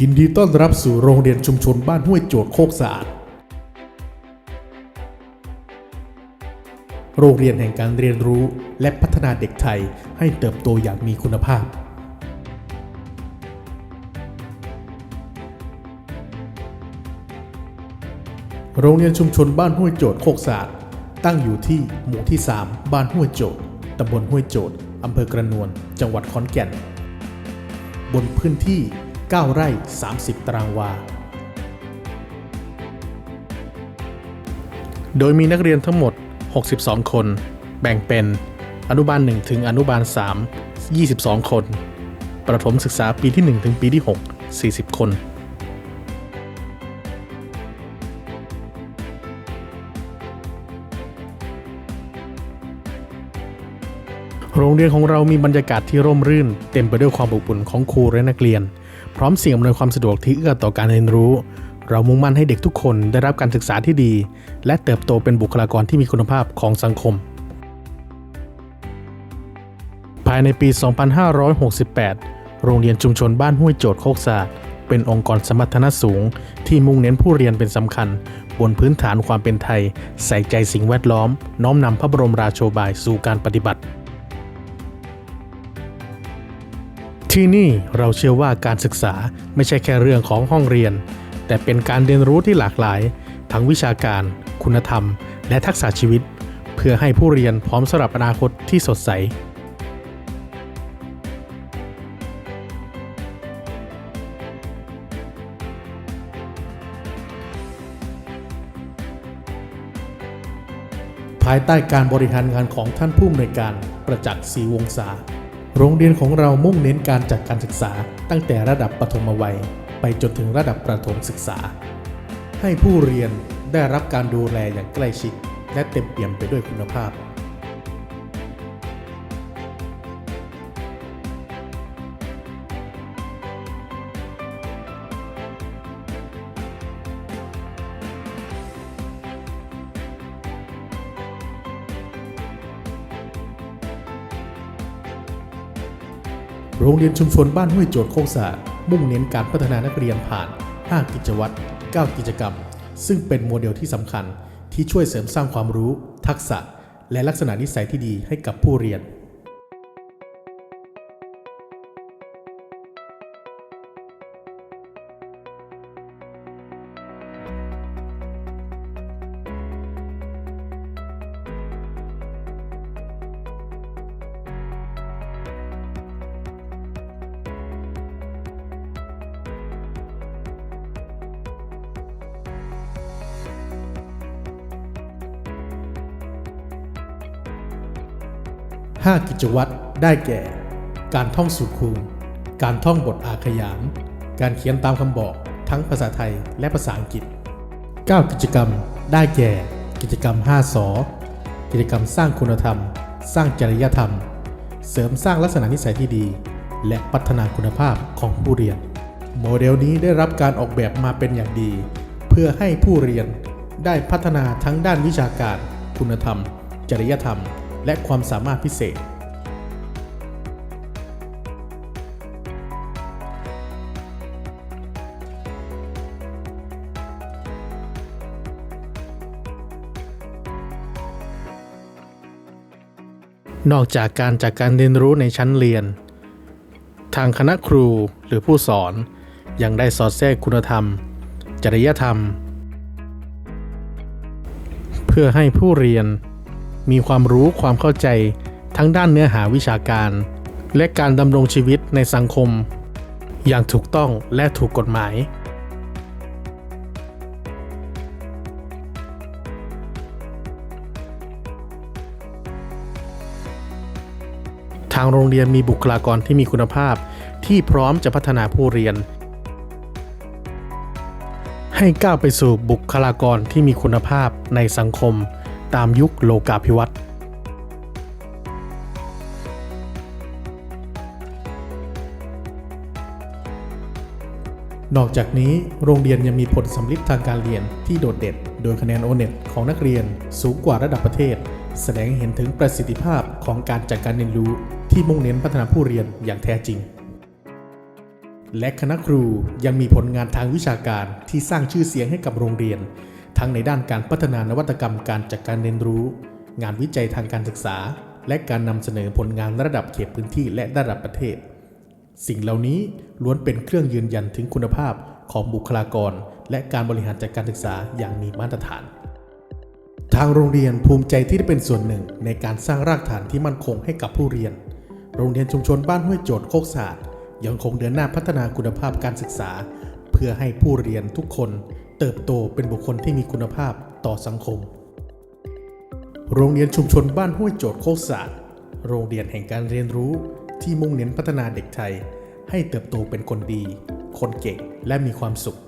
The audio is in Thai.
ยินดีต้อนรับสู่โรงเรียนชุมชนบ้านห้วยโจดโคกสะอาด โรงเรียนแห่งการเรียนรู้และพัฒนาเด็กไทยให้เติบโตอย่างมีคุณภาพ โรงเรียนชุมชนบ้านห้วยโจดโคกสะอาด ตั้งอยู่ที่หมู่ที่ 3 บ้านห้วยโจดตำบลห้วยโจดอำเภอกระนวน จังหวัดขอนแก่น บนพื้นที่ 9 ไร่ 30 ตารางวา โดยมีนักเรียนทั้งหมด 62 คน แบ่งเป็น อนุบาล 1 ถึงอนุบาล 3 22 คน ประถมศึกษาปีที่ 1 ถึงปีที่ 6 40 คน โรงเรียนของเรามีบรรยากาศที่ร่มรื่น เต็มไปด้วยความอบอุ่นของครูและนักเรียน พร้อมสิ่งอำนวยความสะดวกที่เอื้อต่อการเรียนรู้ เรามุ่งมั่นให้เด็กทุกคนได้รับการศึกษาที่ดี และเติบโตเป็นบุคลากรที่มีคุณภาพของสังคม ภายในปี 2568 โรงเรียนชุมชนบ้านห้วยโจดโคกศาสะอาดเป็นองค์กรสมรรถนะสูง ที่มุ่งเน้นผู้เรียนเป็นสำคัญ บนพื้นฐานความเป็นไทย ใส่ใจสิ่งแวดล้อม น้อมนำพระบรมราโชบายสู่การปฏิบัติ ที่นี่เราเชื่อว่าการศึกษาไม่ใช่แค่เรื่องของห้องเรียน แต่เป็นการเรียนรู้ที่หลากหลาย ทั้งวิชาการ คุณธรรม และทักษะชีวิต เพื่อให้ผู้เรียนพร้อมสำหรับอนาคตที่สดใสภายใต้การบริหารงานของท่านผู้อำนวยการประจักษ์ศรีวงศา โรงเรียนของเรามุ่งเน้นการจัดการศึกษา ตั้งแต่ระดับปฐมวัย ไปจนถึงระดับประถมศึกษา ให้ผู้เรียนได้รับการดูแลอย่างใกล้ชิด และเต็มเปี่ยมไปด้วยคุณภาพ โรงเรียนชุมชนบ้านห้วยโจดโคกสะมุ่งเน้นการพัฒนานักเรียนผ่าน 5 กิจวัตร 9 กิจกรรม ซึ่งเป็นโมเดลที่สำคัญที่ช่วยเสริมสร้างความรู้ ทักษะ และลักษณะนิสัยที่ดีให้กับผู้เรียน 5 กิจวัตรได้แก่ การท่องสูตรคูณ การท่องบทอาขยาน การเขียนตามคำบอกทั้งภาษาไทยและภาษาอังกฤษ 9 กิจกรรมได้แก่ กิจกรรม 5สอกิจกรรมสร้างคุณธรรม สร้างจริยธรรม เสริมสร้างลักษณะนิสัยที่ดี และพัฒนาคุณภาพของผู้เรียน โมเดลนี้ได้รับการออกแบบมาเป็นอย่างดี เพื่อให้ผู้เรียนได้พัฒนาทั้งด้านวิชาการ คุณธรรม จริยธรรม และความสามารถพิเศษ นอกจากการจากการเรียนรู้ในชั้นเรียน ทางคณะครูหรือผู้สอนยังได้สอดแทรกคุณธรรม จริยธรรม เพื่อให้ผู้เรียน มีความรู้ความเข้าใจทั้งด้านเนื้อหาวิชาการ และการดำรงชีวิตในสังคม อย่างถูกต้องและถูกกฎหมาย ทางโรงเรียนมีบุคลากรที่มีคุณภาพที่พร้อมจะพัฒนาผู้เรียน ให้ก้าวไปสู่บุคลากรที่มีคุณภาพในสังคม ตามยุคโลกาภิวัตน์นอกจากนี้โรงเรียนยังมีผลสำลิดทางการเรียนที่โดดเด่นโดยคะแนนโอเน็ตของนักเรียนสูงกว่าระดับประเทศ แสดงเห็นถึงประสิทธิภาพของการจัดการเรียนรู้ที่มุ่งเน้นพัฒนาผู้เรียนอย่างแท้จริง และคณะครูยังมีผลงานทางวิชาการที่สร้างชื่อเสียงให้กับโรงเรียน ทั้งในด้านการพัฒนานวัตกรรมการจัดการเรียนรู้ งานวิจัยทางการศึกษา และการนำเสนอผลงานระดับเขตพื้นที่และระดับประเทศ สิ่งเหล่านี้ล้วนเป็นเครื่องยืนยันถึงคุณภาพของบุคลากร และการบริหารจัดการศึกษาอย่างมีมาตรฐาน ทางโรงเรียนภูมิใจที่ได้เป็นส่วนหนึ่งในการสร้างรากฐานที่มั่นคงให้กับผู้เรียน โรงเรียนชุมชนบ้านห้วยโจทย์โคกศาสตร์ยังคงเดินหน้าพัฒนาคุณภาพการศึกษา เพื่อให้ผู้เรียนทุกคน เติบโตเป็นบุคคลที่มีคุณภาพต่อสังคม โรงเรียนชุมชนบ้านห้วยโจทย์โคกศาสตร์โรงเรียนแห่งการเรียนรู้ที่มุ่งเน้นพัฒนาเด็กไทย ให้เติบโตเป็นคนดี คนเก่งและมีความสุข